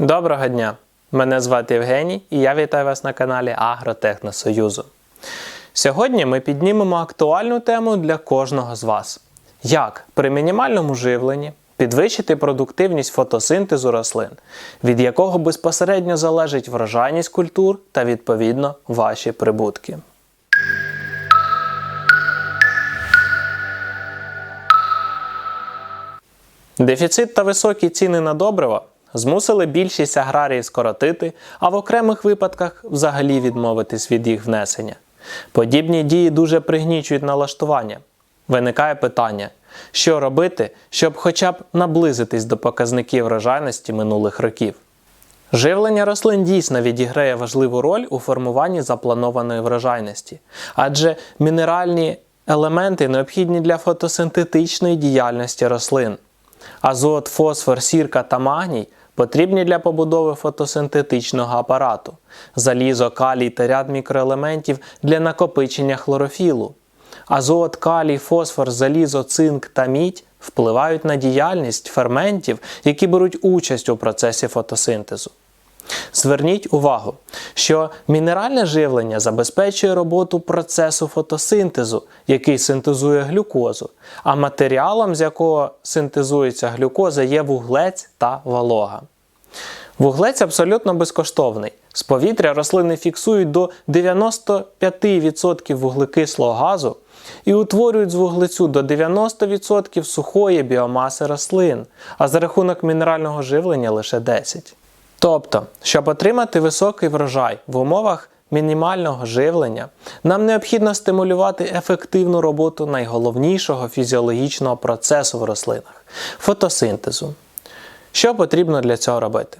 Доброго дня! Мене звати Євгеній і я вітаю вас на каналі Агротехносоюзу. Сьогодні ми піднімемо актуальну тему для кожного з вас: як при мінімальному живленні підвищити продуктивність фотосинтезу рослин, від якого безпосередньо залежить врожайність культур та відповідно ваші прибутки. Дефіцит та високі ціни на добрива змусили більшість аграріїв скоротити, а в окремих випадках взагалі відмовитись від їх внесення. Подібні дії дуже пригнічують налаштування. Виникає питання, що робити, щоб хоча б наблизитись до показників врожайності минулих років. Живлення рослин дійсно відіграє важливу роль у формуванні запланованої врожайності, адже мінеральні елементи необхідні для фотосинтетичної діяльності рослин. Азот, фосфор, сірка та магній потрібні для побудови фотосинтетичного апарату, залізо, калій та ряд мікроелементів для накопичення хлорофілу. Азот, калій, фосфор, залізо, цинк та мідь впливають на діяльність ферментів, які беруть участь у процесі фотосинтезу. Зверніть увагу, що мінеральне живлення забезпечує роботу процесу фотосинтезу, який синтезує глюкозу, а матеріалом, з якого синтезується глюкоза, є вуглець та волога. Вуглець абсолютно безкоштовний. З повітря рослини фіксують до 95% вуглекислого газу і утворюють з вуглецю до 90% сухої біомаси рослин, а за рахунок мінерального живлення лише 10%. Тобто, щоб отримати високий врожай в умовах мінімального живлення, нам необхідно стимулювати ефективну роботу найголовнішого фізіологічного процесу в рослинах фотосинтезу. Що потрібно для цього робити?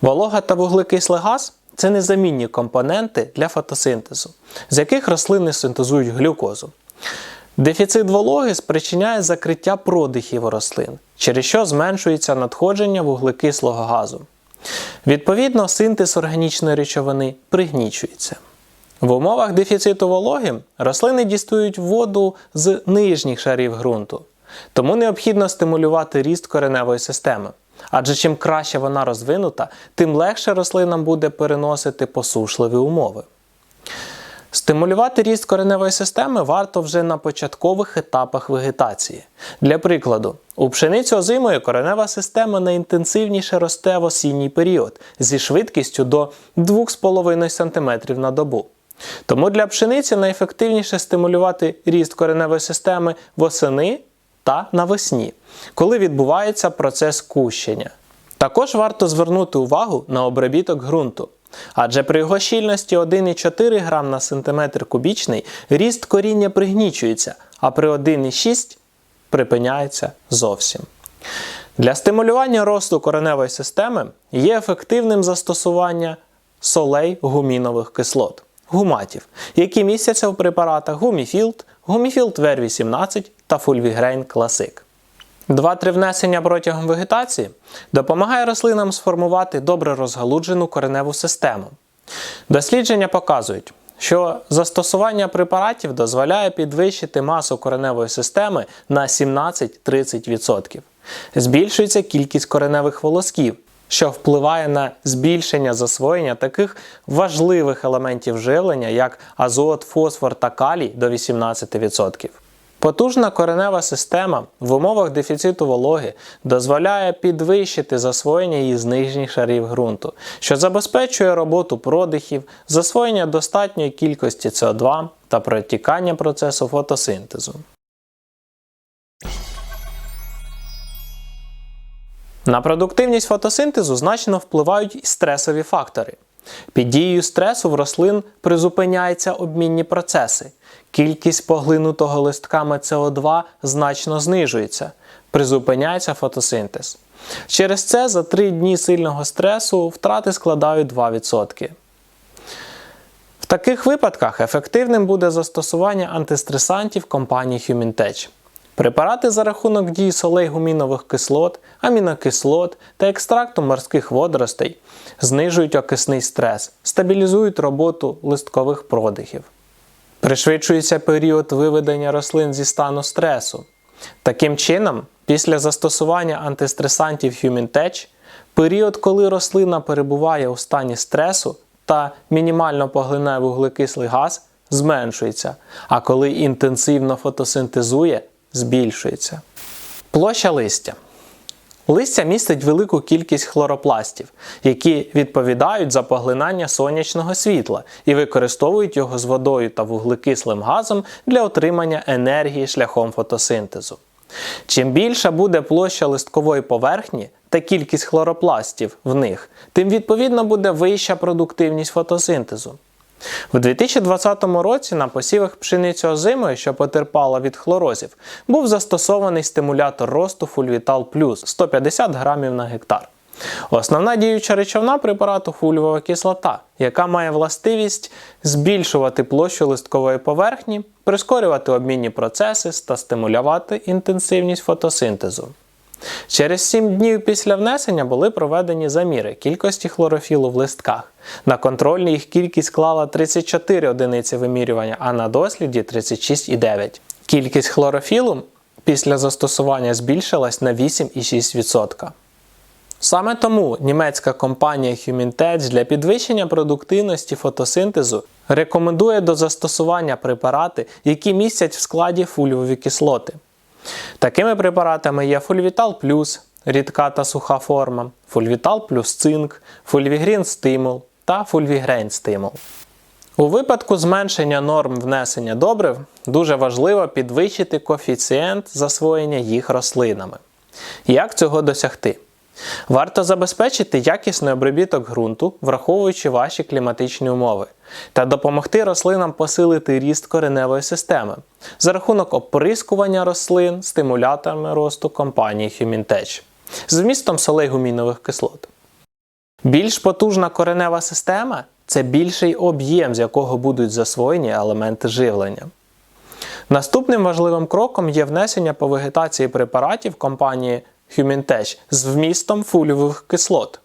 Волога та вуглекислий газ це незамінні компоненти для фотосинтезу, з яких рослини синтезують глюкозу. Дефіцит вологи спричиняє закриття продихів рослин, через що зменшується надходження вуглекислого газу. Відповідно, синтез органічної речовини пригнічується. В умовах дефіциту вологи рослини дістають воду з нижніх шарів ґрунту, тому необхідно стимулювати ріст кореневої системи. Адже чим краще вона розвинута, тим легше рослинам буде переносити посушливі умови. Стимулювати ріст кореневої системи варто вже на початкових етапах вегетації. Для прикладу, у пшениці озимої коренева система найінтенсивніше росте в осінній період зі швидкістю до 2,5 см на добу. Тому для пшениці найефективніше стимулювати ріст кореневої системи восени та навесні, коли відбувається процес кущення. Також варто звернути увагу на обробіток ґрунту. Адже при його щільності 1,4 г на сантиметр кубічний ріст коріння пригнічується, а при 1,6 припиняється зовсім. Для стимулювання росту кореневої системи є ефективним застосування солей гумінових кислот, гуматів, які містяться в препаратах Гуміфілд, Гуміфілд Вер18 та Фульвігрейн Класик. Два-три внесення протягом вегетації допомагає рослинам сформувати добре розгалуджену кореневу систему. Дослідження показують, що застосування препаратів дозволяє підвищити масу кореневої системи на 17-30%. Збільшується кількість кореневих волосків, що впливає на збільшення засвоєння таких важливих елементів живлення, як азот, фосфор та калій до 18%. Потужна коренева система в умовах дефіциту вологи дозволяє підвищити засвоєння її з нижніх шарів ґрунту, що забезпечує роботу продихів, засвоєння достатньої кількості СО2 та протікання процесу фотосинтезу. На продуктивність фотосинтезу значно впливають і стресові фактори. Під дією стресу в рослин призупиняються обмінні процеси. Кількість поглинутого листками СО2 значно знижується, призупиняється фотосинтез. Через це за 3 дні сильного стресу втрати складають 2%. В таких випадках ефективним буде застосування антистресантів компанії HumanTech. Препарати за рахунок дії солей гумінових кислот, амінокислот та екстракту морських водоростей знижують окисний стрес, стабілізують роботу листкових продихів. Пришвидшується період виведення рослин зі стану стресу. Таким чином, після застосування антистресантів HumanTech період, коли рослина перебуває у стані стресу та мінімально поглинає вуглекислий газ, зменшується, а коли інтенсивно фотосинтезує, збільшується. Площа листя. Листя містить велику кількість хлоропластів, які відповідають за поглинання сонячного світла і використовують його з водою та вуглекислим газом для отримання енергії шляхом фотосинтезу. Чим більша буде площа листкової поверхні та кількість хлоропластів в них, тим відповідно буде вища продуктивність фотосинтезу. У 2020 році на посівах пшениці озимої, що потерпала від хлорозів, був застосований стимулятор росту Фульвітал Плюс 150 грамів на гектар. Основна діюча речовина препарату фульвова кислота, яка має властивість збільшувати площу листкової поверхні, прискорювати обмінні процеси та стимулювати інтенсивність фотосинтезу. Через 7 днів після внесення були проведені заміри кількості хлорофілу в листках. На контрольні їх кількість склала 34 одиниці вимірювання, а на досліді 36,9. Кількість хлорофілу після застосування збільшилась на 8,6%. Саме тому німецька компанія Humintech для підвищення продуктивності фотосинтезу рекомендує до застосування препарати, які містять в складі фульвові кислоти. Такими препаратами є Фульвітал Плюс, рідка та суха форма, Фульвітал плюс цинк, Фульвігрін стимул та фульвігрень стимул. У випадку зменшення норм внесення добрив дуже важливо підвищити коефіцієнт засвоєння їх рослинами. Як цього досягти? Варто забезпечити якісний обробіток ґрунту, враховуючи ваші кліматичні умови, та допомогти рослинам посилити ріст кореневої системи за рахунок оприскування рослин стимуляторами росту компанії Humintech з вмістом солей гумінових кислот. Більш потужна коренева система це більший об'єм, з якого будуть засвоєні елементи живлення. Наступним важливим кроком є внесення по вегетації препаратів компанії Humintech з вмістом фульових кислот.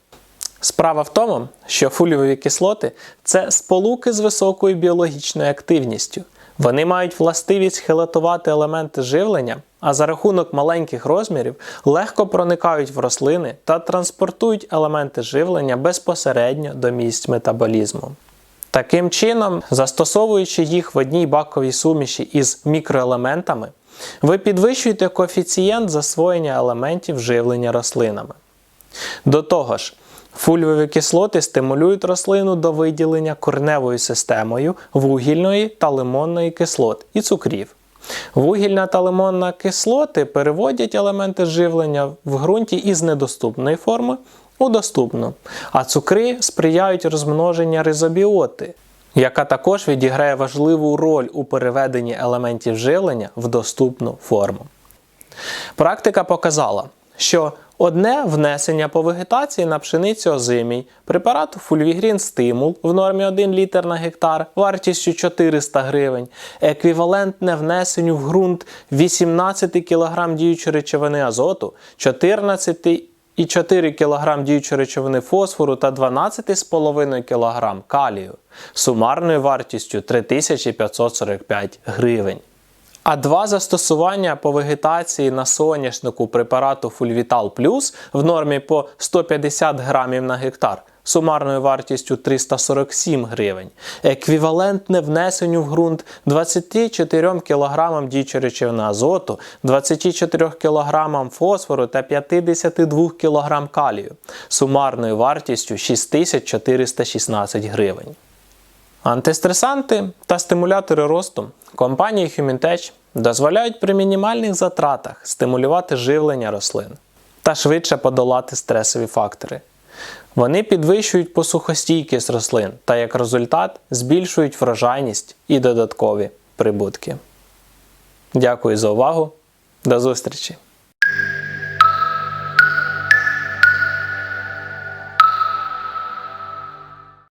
Справа в тому, що фульові кислоти це сполуки з високою біологічною активністю. Вони мають властивість хелатувати елементи живлення, а за рахунок маленьких розмірів легко проникають в рослини та транспортують елементи живлення безпосередньо до місць метаболізму. Таким чином, застосовуючи їх в одній баковій суміші із мікроелементами, ви підвищуєте коефіцієнт засвоєння елементів живлення рослинами. До того ж, фульвові кислоти стимулюють рослину до виділення корневою системою вугільної та лимонної кислот і цукрів. Вугільна та лимонна кислоти переводять елементи живлення в ґрунті із недоступної форми у доступну, а цукри сприяють розмноженню ризобіоти, яка також відіграє важливу роль у переведенні елементів живлення в доступну форму. Практика показала, що одне внесення по вегетації на пшеницю озимій препарату Фульвігрін Стимул в нормі 1 літр на гектар вартістю 400 гривень, еквівалентне внесенню в ґрунт 18 кг діючої речовини азоту, 14 і 4 кг діючої речовини фосфору та 12,5 кг калію сумарною вартістю 3545 гривень. А два застосування по вегетації на соняшнику препарату Фульвітал Плюс в нормі по 150 грамів на гектар сумарною вартістю 347 гривень, еквівалентне внесенню в ґрунт 24 кг діючої речовини азоту, 24 кг фосфору та 52 кг калію сумарною вартістю 6416 гривень. Антистресанти та стимулятори росту компанії Humintech дозволяють при мінімальних затратах стимулювати живлення рослин та швидше подолати стресові фактори. Вони підвищують посухостійкість рослин та як результат збільшують врожайність і додаткові прибутки. Дякую за увагу. До зустрічі!